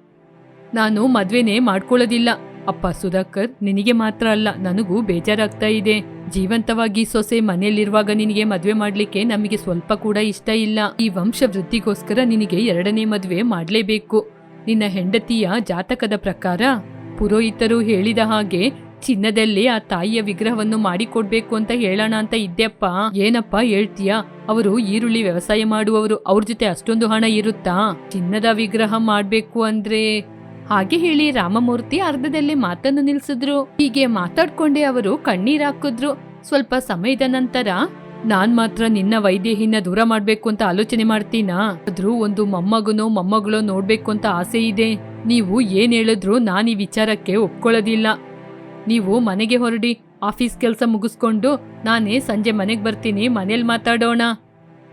ನಾನು ಮದ್ವೆನೇ ಮಾಡ್ಕೊಳ್ಳೋದಿಲ್ಲ. ಅಪ್ಪ ಸುಧಾಕರ್, ನಿನಗೆ ಮಾತ್ರ ಅಲ್ಲ, ನನಗೂ ಬೇಜಾರಾಗ್ತಾ ಇದೆ. ಜೀವಂತವಾಗಿ ಸೊಸೆ ಮನೆಯಲ್ಲಿರುವಾಗ ನಿನಗೆ ಮದ್ವೆ ಮಾಡ್ಲಿಕ್ಕೆ ನಮಗೆ ಸ್ವಲ್ಪ ಕೂಡ ಇಷ್ಟ ಇಲ್ಲ. ಈ ವಂಶ ವೃದ್ಧಿಗೋಸ್ಕರ ನಿನಗೆ ಎರಡನೇ ಮದ್ವೆ ಮಾಡ್ಲೇಬೇಕು. ನಿನ್ನ ಹೆಂಡತಿಯ ಜಾತಕದ ಪ್ರಕಾರ ಪುರೋಹಿತರು ಹೇಳಿದ ಹಾಗೆ ಚಿನ್ನದಲ್ಲಿ ಆ ತಾಯಿಯ ವಿಗ್ರಹವನ್ನು ಮಾಡಿಕೊಡ್ಬೇಕು ಅಂತ ಹೇಳೋಣ ಅಂತ ಇದ್ದೆಪ್ಪ ಏನಪ್ಪ ಹೇಳ್ತೀಯ? ಅವರು ಈರುಳ್ಳಿ ವ್ಯವಸಾಯ ಮಾಡುವವರು, ಅವ್ರ ಜೊತೆ ಅಷ್ಟೊಂದು ಹಣ ಇರುತ್ತಾ? ಚಿನ್ನದ ವಿಗ್ರಹ ಮಾಡ್ಬೇಕು ಅಂದ್ರೆ? ಹಾಗೆ ಹೇಳಿ ರಾಮಮೂರ್ತಿ ಅರ್ಧದಲ್ಲಿ ಮಾತನ್ನು ನಿಲ್ಸಿದ್ರು. ಹೀಗೆ ಮಾತಾಡ್ಕೊಂಡೆ ಅವರು ಕಣ್ಣೀರ್ ಹಾಕಿದ್ರು. ಸ್ವಲ್ಪ ಸಮಯದ ನಂತರ ನಾನ್ ಮಾತ್ರ ನಿನ್ನ ವೈದೇಹಿನ ದೂರ ಮಾಡ್ಬೇಕು ಅಂತ ಆಲೋಚನೆ ಮಾಡ್ತೀನಾ? ಆದ್ರೂ ಒಂದು ಮೊಮ್ಮಗನೋ ಮೊಮ್ಮಗಳೋ ನೋಡ್ಬೇಕು ಅಂತ ಆಸೆ ಇದೆ. ನೀವು ಏನ್ ಹೇಳಿದ್ರು ನಾನ್ ಈ ವಿಚಾರಕ್ಕೆ ಒಪ್ಕೊಳ್ಳೋದಿಲ್ಲ. ನೀವು ಮನೆಗೆ ಹೊರಡಿ, ಆಫೀಸ್ ಕೆಲಸ ಮುಗಿಸ್ಕೊಂಡು ನಾನೇ ಸಂಜೆ ಮನೆಗೆ ಬರ್ತೀನಿ, ಮನೇಲಿ ಮಾತಾಡೋಣ.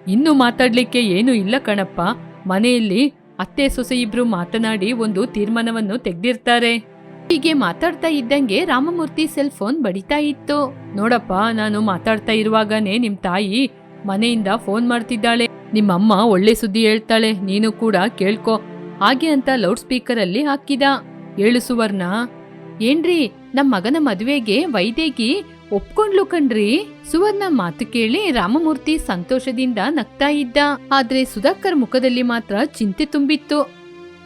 ಇನ್ನು ಮಾತಾಡ್ಲಿಕ್ಕೆ ಏನೂ ಇಲ್ಲ ಕಣಪ್ಪ. ಮನೆಯಲ್ಲಿ ಅತ್ತೆ ಸೊಸೆ ಇಬ್ರು ಮಾತನಾಡಿ ಒಂದು ತೀರ್ಮಾನವನ್ನು ತೆಗ್ದಿರ್ತಾರೆ. ಹೀಗೆ ಮಾತಾಡ್ತಾ ಇದ್ದಂಗೆ ರಾಮಮೂರ್ತಿ ಸೆಲ್ ಫೋನ್ ಬಡಿತಾ ಇತ್ತು. ನೋಡಪ್ಪ, ನಾನು ಮಾತಾಡ್ತಾ ಇರುವಾಗನೇ ನಿಮ್ ತಾಯಿ ಮನೆಯಿಂದ ಫೋನ್ ಮಾಡ್ತಿದ್ದಾಳೆ. ನಿಮ್ಮಮ್ಮ ಒಳ್ಳೆ ಸುದ್ದಿ ಹೇಳ್ತಾಳೆ, ನೀನು ಕೂಡ ಕೇಳ್ಕೊ. ಹಾಗೆ ಅಂತ ಲೌಡ್ ಸ್ಪೀಕರ್ ಅಲ್ಲಿ ಹಾಕಿದ. ಏಳು ಸುವರ್ಣ, ಏನ್ರಿ, ನಮ್ ಮಗನ ಮದುವೆಗೆ ವೈದೇಗಿ ಒಪ್ಕೊಂಡ್ಲು ಕಣ್ರಿ? ಸುವರ್ಣ ಮಾತು ಕೇಳಿ ರಾಮಮೂರ್ತಿ ಸಂತೋಷದಿಂದ ನಗ್ತಾ ಇದ್ದ. ಆದ್ರೆ ಸುಧಾಕರ್ ಮುಖದಲ್ಲಿ ಮಾತ್ರ ಚಿಂತೆ ತುಂಬಿತ್ತು.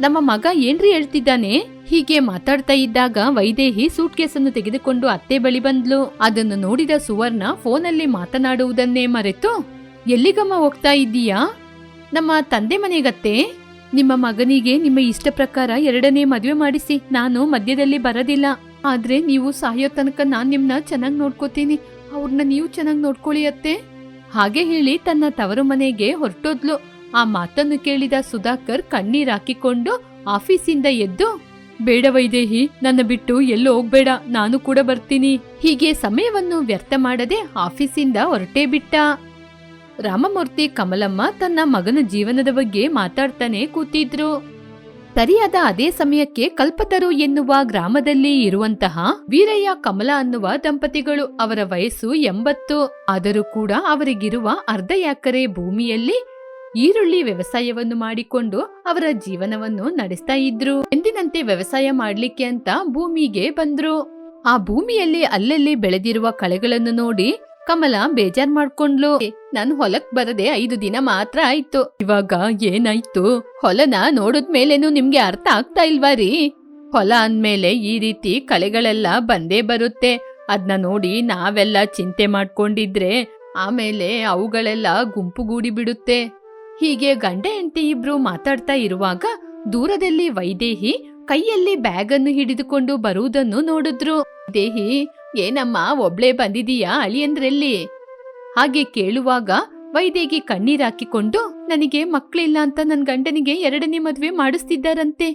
ನಮ್ಮ ಮಗ ಏನ್ರಿ ಹೇಳ್ತಿದ್ದಾನೆ? ಹೀಗೆ ಮಾತಾಡ್ತಾ ಇದ್ದಾಗ ವೈದೇಹಿ ಸೂಟ್ ಕೇಸನ್ನು ತೆಗೆದುಕೊಂಡು ಅತ್ತೆ ಬಳಿ ಬಂದ್ಲು. ಅದನ್ನು ನೋಡಿದ ಸುವರ್ಣ ಫೋನಲ್ಲಿ ಮಾತನಾಡುವುದನ್ನೇ ಮರೆತು, ಎಲ್ಲಿಗಮ್ಮ ಹೋಗ್ತಾ ಇದ್ದೀಯಾ? ನಮ್ಮ ತಂದೆ ಮನೆಗತ್ತೆ. ನಿಮ್ಮ ಮಗನಿಗೆ ನಿಮ್ಮ ಇಷ್ಟ ಪ್ರಕಾರ ಎರಡನೇ ಮದುವೆ ಮಾಡಿಸಿ. ನಾನು ಮಧ್ಯದಲ್ಲಿ ಬರೋದಿಲ್ಲ. ಆದ್ರೆ ನೀವು ಸಾಯೋ ತನಕ ನಾನ್ ನಿಮ್ನ ಚೆನ್ನಾಗಿ ನೋಡ್ಕೋತೀನಿ. ಅವ್ರನ್ನ ನೀವು ಚೆನ್ನಾಗಿ ನೋಡ್ಕೊಳ್ಳಿ ಅತ್ತೆ. ಹಾಗೆ ಹೇಳಿ ತನ್ನ ತವರು ಮನೆಗೆ ಹೊರಟೋದ್ಲು. ಆ ಮಾತನ್ನು ಕೇಳಿದ ಸುಧಾಕರ್ ಕಣ್ಣೀರ್ ಹಾಕಿಕೊಂಡು ಆಫೀಸಿಂದ ಎದ್ದು ಬೇಡ ವೈದೇಹಿ, ನನ್ನ ಬಿಟ್ಟು ಎಲ್ಲೂ ಹೋಗ್ಬೇಡ. ನಾನು ಕೂಡ ಬರ್ತೀನಿ. ಹೀಗೆ ಸಮಯವನ್ನು ವ್ಯರ್ಥ ಮಾಡದೆ ಆಫೀಸಿಂದ ಹೊರಟೇ ಬಿಟ್ಟ. ರಾಮಮೂರ್ತಿ ಕಮಲಮ್ಮ ತನ್ನ ಮಗನ ಜೀವನದ ಬಗ್ಗೆ ಮಾತಾಡ್ತಾನೆ ಕೂತಿದ್ರು. ಸರಿಯಾದ ಅದೇ ಸಮಯಕ್ಕೆ ಕಲ್ಪತರು ಎನ್ನುವ ಗ್ರಾಮದಲ್ಲಿ ಇರುವಂತಹ ವೀರಯ್ಯ ಕಮಲ ಅನ್ನುವ ದಂಪತಿಗಳು ಅವರ ವಯಸ್ಸು ಎಂಬತ್ತು. ಆದರೂ ಕೂಡ ಅವರಿಗಿರುವ ಅರ್ಧ ಎಕರೆ ಭೂಮಿಯಲ್ಲಿ ಈರುಳ್ಳಿ ವ್ಯವಸಾಯವನ್ನು ಮಾಡಿಕೊಂಡು ಅವರ ಜೀವನವನ್ನು ನಡೆಸ್ತಾ ಇದ್ರು. ಎಂದಿನಂತೆ ವ್ಯವಸಾಯ ಮಾಡ್ಲಿಕ್ಕೆ ಅಂತ ಭೂಮಿಗೆ ಬಂದ್ರು. ಆ ಭೂಮಿಯಲ್ಲಿ ಅಲ್ಲಲ್ಲಿ ಬೆಳೆದಿರುವ ಕಳೆಗಳನ್ನು ನೋಡಿ ಕಮಲ ಬೇಜಾರ್ ಮಾಡ್ಕೊಂಡ್ಲು. ನನ್ ಹೊಲಕ್ ಬರದೆ ಐದು ದಿನ ಮಾತ್ರ ಆಯ್ತು. ಇವಾಗ ಏನಾಯ್ತು? ಹೊಲನ ನೋಡಿದ್ಮೇಲೇನು ನಿಮ್ಗೆ ಅರ್ಥ ಆಗ್ತಾ ಇಲ್ವಾ ರೀ? ಹೊಲ ಅಂದ್ಮೇಲೆ ಈ ರೀತಿ ಕಳೆಗಳೆಲ್ಲ ಬಂದೇ ಬರುತ್ತೆ. ಅದ್ನ ನೋಡಿ ನಾವೆಲ್ಲ ಚಿಂತೆ ಮಾಡ್ಕೊಂಡಿದ್ರೆ ಆಮೇಲೆ ಅವುಗಳೆಲ್ಲ ಗುಂಪುಗೂಡಿ ಬಿಡುತ್ತೆ. ಹೀಗೆ ಗಂಡ ಹೆಂಡತಿ ಇಬ್ರು ಮಾತಾಡ್ತಾ ಇರುವಾಗ ದೂರದಲ್ಲಿ ವೈದೇಹಿ ಕೈಯಲ್ಲಿ ಬ್ಯಾಗ್ ಅನ್ನು ಹಿಡಿದುಕೊಂಡು ಬರುವುದನ್ನು ನೋಡಿದ್ರು. ದೇಹಿ ಏನಮ್ಮ, ಒಬ್ಳೇ ಬಂದಿದೀಯಾ ಅಳಿಯಂದ್ರೆಲ್ಲಿ ಹಾಗೆ ಕೇಳುವಾಗ ವೈದೇಹಿ ಕಣ್ಣೀರಾಕಿಕೊಂಡು ನನಗೆ ಮಕ್ಕಳಿಲ್ಲ ಅಂತ ನನ್ನ ಗಂಡನಿಗೆ ಎರಡನೇ ಮದುವೆ ಮಾಡಿಸ್ತಿದ್ದಾರಂತೆ.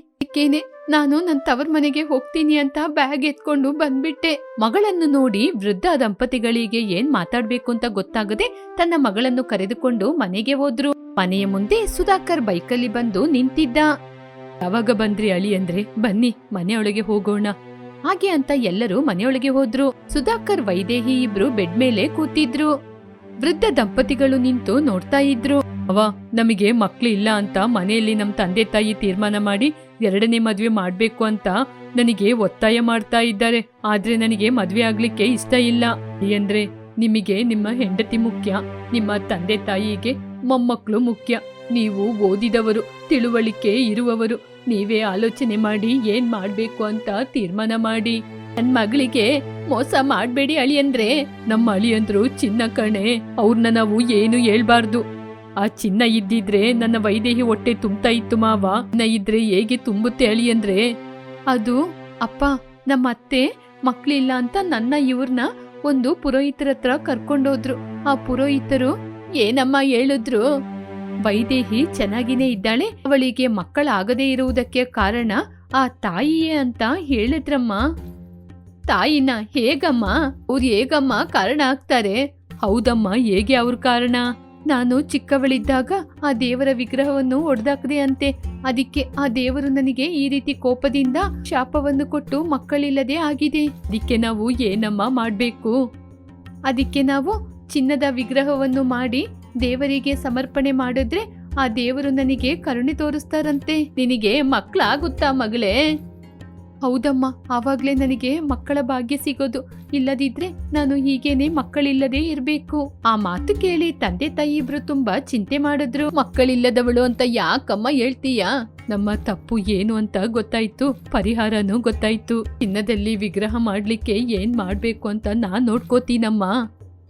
ನಾನು ನನ್ನ ತವರ್ ಮನೆಗೆ ಹೋಗ್ತೀನಿ ಅಂತ ಬ್ಯಾಗ್ ಎತ್ಕೊಂಡು ಬಂದ್ಬಿಟ್ಟೆ. ಮಗಳನ್ನು ನೋಡಿ ವೃದ್ಧ ದಂಪತಿಗಳಿಗೆ ಏನ್ ಮಾತಾಡ್ಬೇಕು ಅಂತ ಗೊತ್ತಾಗದೆ ತನ್ನ ಮಗಳನ್ನು ಕರೆದುಕೊಂಡು ಮನೆಗೆ ಹೋದ್ರು. ಮನೆಯ ಮುಂದೆ ಸುಧಾಕರ್ ಬೈಕಲ್ಲಿ ಬಂದು ನಿಂತಿದ್ದ. ಯಾವಾಗ ಬಂದ್ರಿ ಅಳಿ ಅಂದ್ರೆ? ಬನ್ನಿ, ಮನೆಯೊಳಗೆ ಹೋಗೋಣ. ಹಾಗೆ ಅಂತ ಎಲ್ಲರೂ ಮನೆಯೊಳಗೆ ಹೋದ್ರು. ಸುಧಾಕರ್ ವೈದೇಹಿ ಇಬ್ರು ಬೆಡ್ ಮೇಲೆ ಕೂತಿದ್ರು. ವೃದ್ಧ ದಂಪತಿಗಳು ನಿಂತು ನೋಡ್ತಾ ಇದ್ರು. ಅವ ನಮಗೆ ಮಕ್ಳು ಇಲ್ಲ ಅಂತ ಮನೆಯಲ್ಲಿ ನಮ್ ತಂದೆ ತಾಯಿ ತೀರ್ಮಾನ ಮಾಡಿ ಎರಡನೇ ಮದ್ವೆ ಮಾಡ್ಬೇಕು ಅಂತ ನನಗೆ ಒತ್ತಾಯ ಮಾಡ್ತಾ ಇದ್ದಾರೆ. ಆದ್ರೆ ನನಗೆ ಮದ್ವೆ ಆಗ್ಲಿಕ್ಕೆ ಇಷ್ಟ ಇಲ್ಲ. ಅಂದ್ರೆ ನಿಮಗೆ ನಿಮ್ಮ ಹೆಂಡತಿ ಮುಖ್ಯ. ನಿಮ್ಮ ತಂದೆ ತಾಯಿಗೆ ಮೊಮ್ಮಕ್ಕಳು ಮುಖ್ಯ. ನೀವು ಓದಿದವರು, ತಿಳುವಳಿಕೆ ಇರುವವರು. ನೀವೇ ಆಲೋಚನೆ ಮಾಡಿ ಏನ್ ಮಾಡ್ಬೇಕು ಅಂತ ತೀರ್ಮಾನ ಮಾಡಿ. ನನ್ ಮಗಳಿಗೆ ಮೋಸ ಮಾಡ್ಬೇಡಿ ಅಳಿಯಂದ್ರೆ. ನಮ್ಮ ಅಳಿಯಂದ್ರು ಚಿನ್ನ ಕಣೆ. ಅವ್ರನ್ನ ನಾವು ಏನು ಹೇಳ್ಬಾರ್ದು. ಆ ಚಿನ್ನ ಇದ್ದಿದ್ರೆ ನನ್ನ ವೈದೇಹಿ ಹೊಟ್ಟೆ ತುಂಬ್ತಾ ಇತ್ತು ಮಾವ. ಚಿನ್ನ ಇದ್ರೆ ಹೇಗೆ ತುಂಬುತ್ತೆ ಅಳಿಯಂದ್ರೆ ಅದು, ಅಪ್ಪ, ನಮ್ಮ ಅತ್ತೆ ಮಕ್ಳಿಲ್ಲ ಅಂತ ನನ್ನ ಇವ್ರನ್ನ ಒಂದು ಪುರೋಹಿತರ ಹತ್ರ ಕರ್ಕೊಂಡೋದ್ರು. ಆ ಪುರೋಹಿತರು ಏನಮ್ಮ ಹೇಳಿದ್ರು? ವೈದೇಹಿ ಚೆನ್ನಾಗಿನೇ ಇದ್ದಾಳೆ, ಅವಳಿಗೆ ಮಕ್ಕಳಾಗದೇ ಇರುವುದಕ್ಕೆ ಕಾರಣ ಆ ತಾಯಿಯೇ ಅಂತ ಹೇಳಿದ್ರಮ್ಮ. ತಾಯಿನ ಹೇಗಮ್ಮ? ಅವ್ರು ಹೇಗಮ್ಮ ಕಾರಣ ಆಗ್ತಾರೆ? ಹೌದಮ್ಮ, ಹೇಗೆ ಅವ್ರ ಕಾರಣ? ನಾನು ಚಿಕ್ಕವಳಿದ್ದಾಗ ಆ ದೇವರ ವಿಗ್ರಹವನ್ನು ಒಡೆದಾಕದೆ ಅಂತೆ ಅದಕ್ಕೆ ಆ ದೇವರು ನನಗೆ ಈ ರೀತಿ ಕೋಪದಿಂದ ಶಾಪವನ್ನು ಕೊಟ್ಟು ಮಕ್ಕಳಿಲ್ಲದೆ ಆಗಿದೆ. ಅದಕ್ಕೆ ನಾವು ಏನಮ್ಮ ಮಾಡಬೇಕು? ಅದಕ್ಕೆ ನಾವು ಚಿನ್ನದ ವಿಗ್ರಹವನ್ನು ಮಾಡಿ ದೇವರಿಗೆ ಸಮರ್ಪಣೆ ಮಾಡಿದ್ರೆ ಆ ದೇವರು ನನಗೆ ಕರುಣೆ ತೋರಿಸ್ತಾರಂತೆ. ನಿನಗೆ ಮಕ್ಕಳಾಗುತ್ತಾ ಮಗಳೇ? ಹೌದಮ್ಮ, ಆವಾಗ್ಲೇ ನನಗೆ ಮಕ್ಕಳ ಭಾಗ್ಯ ಸಿಗೋದು. ಇಲ್ಲದಿದ್ರೆ ನಾನು ಹೀಗೇನೆ ಮಕ್ಕಳಿಲ್ಲದೆ ಇರ್ಬೇಕು. ಆ ಮಾತು ಕೇಳಿ ತಂದೆ ತಾಯಿ ಇಬ್ರು ತುಂಬಾ ಚಿಂತೆ ಮಾಡಿದ್ರು. ಮಕ್ಕಳಿಲ್ಲದವಳು ಅಂತ ಯಾಕಮ್ಮ ಹೇಳ್ತೀಯಾ? ನಮ್ಮ ತಪ್ಪು ಏನು ಅಂತ ಗೊತ್ತಾಯ್ತು. ಪರಿಹಾರನೂ ಗೊತ್ತಾಯ್ತು. ಚಿನ್ನದಲ್ಲಿ ವಿಗ್ರಹ ಮಾಡ್ಲಿಕ್ಕೆ ಏನ್ ಮಾಡ್ಬೇಕು ಅಂತ ನಾನ್ ನೋಡ್ಕೋತೀನಮ್ಮ.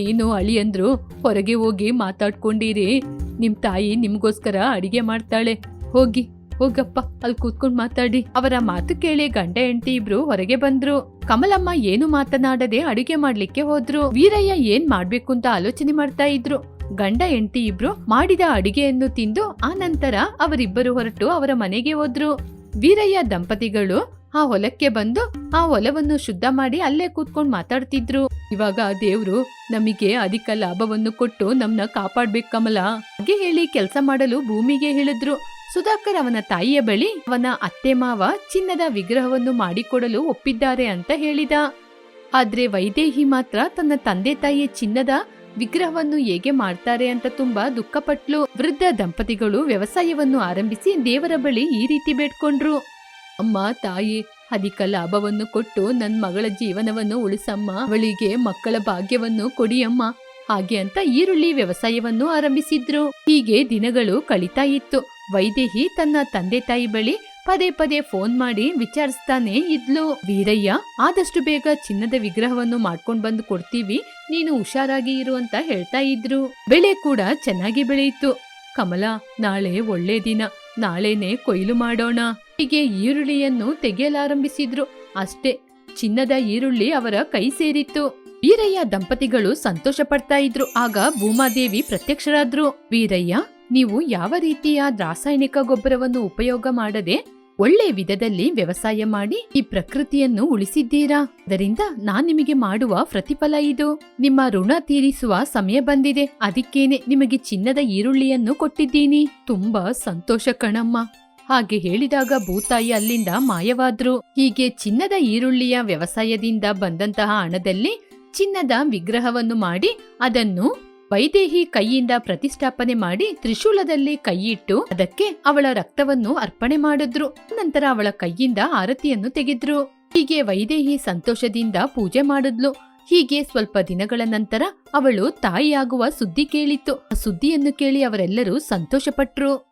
ಏನು ಅಳಿ ಅಂದ್ರು, ಹೊರಗೆ ಹೋಗಿ ಮಾತಾಡ್ಕೊಂಡಿರಿ. ನಿಮ್ ತಾಯಿ ನಿಮ್ಗೋಸ್ಕರ ಅಡಿಗೆ ಮಾಡ್ತಾಳೆ. ಹೋಗಿ. ಹೋಗಪ್ಪ, ಅಲ್ಲಿ ಕೂತ್ಕೊಂಡ್ ಮಾತಾಡಿ. ಅವರ ಮಾತು ಕೇಳಿ ಗಂಡ ಹೆಂಡತಿ ಇಬ್ರು ಹೊರಗೆ ಬಂದ್ರು. ಕಮಲಮ್ಮ ಏನು ಮಾತನಾಡದೆ ಅಡುಗೆ ಮಾಡ್ಲಿಕ್ಕೆ ಹೋದ್ರು. ವೀರಯ್ಯ ಏನ್ ಮಾಡ್ಬೇಕು ಅಂತ ಆಲೋಚನೆ ಮಾಡ್ತಾ ಇದ್ರು. ಗಂಡ ಹೆಂಡತಿ ಇಬ್ರು ಮಾಡಿದ ಅಡಿಗೆಯನ್ನು ತಿಂದು, ಆ ನಂತರ ಅವರಿಬ್ಬರು ಹೊರಟು ಅವರ ಮನೆಗೆ ಹೋದ್ರು. ವೀರಯ್ಯ ದಂಪತಿಗಳು ಆ ಹೊಲಕ್ಕೆ ಬಂದು, ಆ ಹೊಲವನ್ನು ಶುದ್ಧ ಮಾಡಿ ಅಲ್ಲೇ ಕೂತ್ಕೊಂಡು ಮಾತಾಡ್ತಿದ್ರು. ಇವಾಗ ದೇವ್ರು ನಮಗೆ ಅಧಿಕ ಲಾಭವನ್ನು ಕೊಟ್ಟು ನಮ್ನ ಕಾಪಾಡ್ಬೇಕು ಕಮಲ. ಹಾಗೆ ಹೇಳಿ ಕೆಲಸ ಮಾಡಲು ಭೂಮಿಗೆ ಹೇಳಿದ್ರು ಸುಧಾಕರ್ ಅವನ ತಾಯಿಯ ಬಳಿ ಅವನ ಅತ್ತೆ ಮಾವ ಚಿನ್ನದ ವಿಗ್ರಹವನ್ನು ಮಾಡಿಕೊಡಲು ಒಪ್ಪಿದ್ದಾರೆ ಅಂತ ಹೇಳಿದ. ಆದ್ರೆ ವೈದೇಹಿ ಮಾತ್ರ ತನ್ನ ತಂದೆ ತಾಯಿಯ ಚಿನ್ನದ ವಿಗ್ರಹವನ್ನು ಹೇಗೆ ಮಾಡ್ತಾರೆ ಅಂತ ತುಂಬಾ ದುಃಖಪಟ್ಲು. ವೃದ್ಧ ದಂಪತಿಗಳು ವ್ಯವಸಾಯವನ್ನು ಆರಂಭಿಸಿ ದೇವರ ಬಳಿ ಈ ರೀತಿ ಬೇಡ್ಕೊಂಡ್ರು. ಅಮ್ಮ, ತಾಯಿ, ಅಧಿಕ ಲಾಭವನ್ನು ಕೊಟ್ಟು ನನ್ ಮಗಳ ಜೀವನವನ್ನು ಉಳಿಸಮ್ಮ. ಅವಳಿಗೆ ಮಕ್ಕಳ ಭಾಗ್ಯವನ್ನು ಕೊಡಿಯಮ್ಮ. ಹಾಗೆ ಅಂತ ಈರುಳ್ಳಿ ವ್ಯವಸಾಯವನ್ನು ಆರಂಭಿಸಿದ್ರು. ಹೀಗೆ ದಿನಗಳು ಕಳೀತಾ ಇತ್ತು. ವೈದೇಹಿ ತನ್ನ ತಂದೆ ತಾಯಿ ಬಳಿ ಪದೇ ಪದೇ ಫೋನ್ ಮಾಡಿ ವಿಚಾರಿಸ್ತಾನೆ ಇದ್ಲು. ವೀರಯ್ಯ, ಆದಷ್ಟು ಬೇಗ ಚಿನ್ನದ ವಿಗ್ರಹವನ್ನು ಮಾಡ್ಕೊಂಡ್ ಬಂದು ಕೊಡ್ತೀವಿ, ನೀನು ಹುಷಾರಾಗಿ ಇರು ಅಂತ ಹೇಳ್ತಾ ಇದ್ರು. ಬೆಳೆ ಕೂಡ ಚೆನ್ನಾಗಿ ಬೆಳೆಯಿತು. ಕಮಲ, ನಾಳೆ ಒಳ್ಳೆ ದಿನ, ನಾಳೆನೆ ಕೊಯ್ಲು ಮಾಡೋಣ. ಹೀಗೆ ಈರುಳ್ಳಿಯನ್ನು ತೆಗೆಯಲಾರಂಭಿಸಿದ್ರು. ಅಷ್ಟೇ, ಚಿನ್ನದ ಈರುಳ್ಳಿ ಅವರ ಕೈ ಸೇರಿತ್ತು. ವೀರಯ್ಯ ದಂಪತಿಗಳು ಸಂತೋಷ ಪಡ್ತಾ ಇದ್ರು. ಆಗ ಭೂಮಾದೇವಿ ಪ್ರತ್ಯಕ್ಷರಾದ್ರು. ವೀರಯ್ಯ ನೀವು ಯಾವ ರೀತಿಯ ರಾಸಾಯನಿಕ ಗೊಬ್ಬರವನ್ನು ಉಪಯೋಗ ಮಾಡದೆ ಒಳ್ಳೆ ವಿಧದಲ್ಲಿ ವ್ಯವಸಾಯ ಮಾಡಿ ಈ ಪ್ರಕೃತಿಯನ್ನು ಉಳಿಸಿದ್ದೀರಾ? ಅದರಿಂದ ನಾನ್ ನಿಮಗೆ ಮಾಡುವ ಪ್ರತಿಫಲ ಇದು. ನಿಮ್ಮ ಋಣ ತೀರಿಸುವ ಸಮಯ ಬಂದಿದೆ. ಅದಕ್ಕೇನೆ ನಿಮಗೆ ಚಿನ್ನದ ಈರುಳ್ಳಿಯನ್ನು ಕೊಟ್ಟಿದ್ದೀನಿ. ತುಂಬಾ ಸಂತೋಷ ಕಣಮ್ಮ. ಹಾಗೆ ಹೇಳಿದಾಗ ಭೂತಾಯಿ ಅಲ್ಲಿಂದ ಮಾಯವಾದ್ರು. ಹೀಗೆ ಚಿನ್ನದ ಈರುಳ್ಳಿಯ ವ್ಯವಸಾಯದಿಂದ ಬಂದಂತಹ ಹಣದಲ್ಲಿ ಚಿನ್ನದ ವಿಗ್ರಹವನ್ನು ಮಾಡಿ ಅದನ್ನು ವೈದೇಹಿ ಕೈಯಿಂದ ಪ್ರತಿಷ್ಠಾಪನೆ ಮಾಡಿ ತ್ರಿಶೂಲದಲ್ಲಿ ಕೈಯಿಟ್ಟು ಅದಕ್ಕೆ ಅವಳ ರಕ್ತವನ್ನು ಅರ್ಪಣೆ ಮಾಡಿದ್ರು. ನಂತರ ಅವಳ ಕೈಯಿಂದ ಆರತಿಯನ್ನು ತೆಗೆದ್ರು. ಹೀಗೆ ವೈದೇಹಿ ಸಂತೋಷದಿಂದ ಪೂಜೆ ಮಾಡಿದ್ಲು. ಹೀಗೆ ಸ್ವಲ್ಪ ದಿನಗಳ ನಂತರ ಅವಳು ತಾಯಿಯಾಗುವ ಸುದ್ದಿ ಕೇಳಿತ್ತು. ಆ ಸುದ್ದಿಯನ್ನು ಕೇಳಿ ಅವರೆಲ್ಲರೂ ಸಂತೋಷಪಟ್ರು.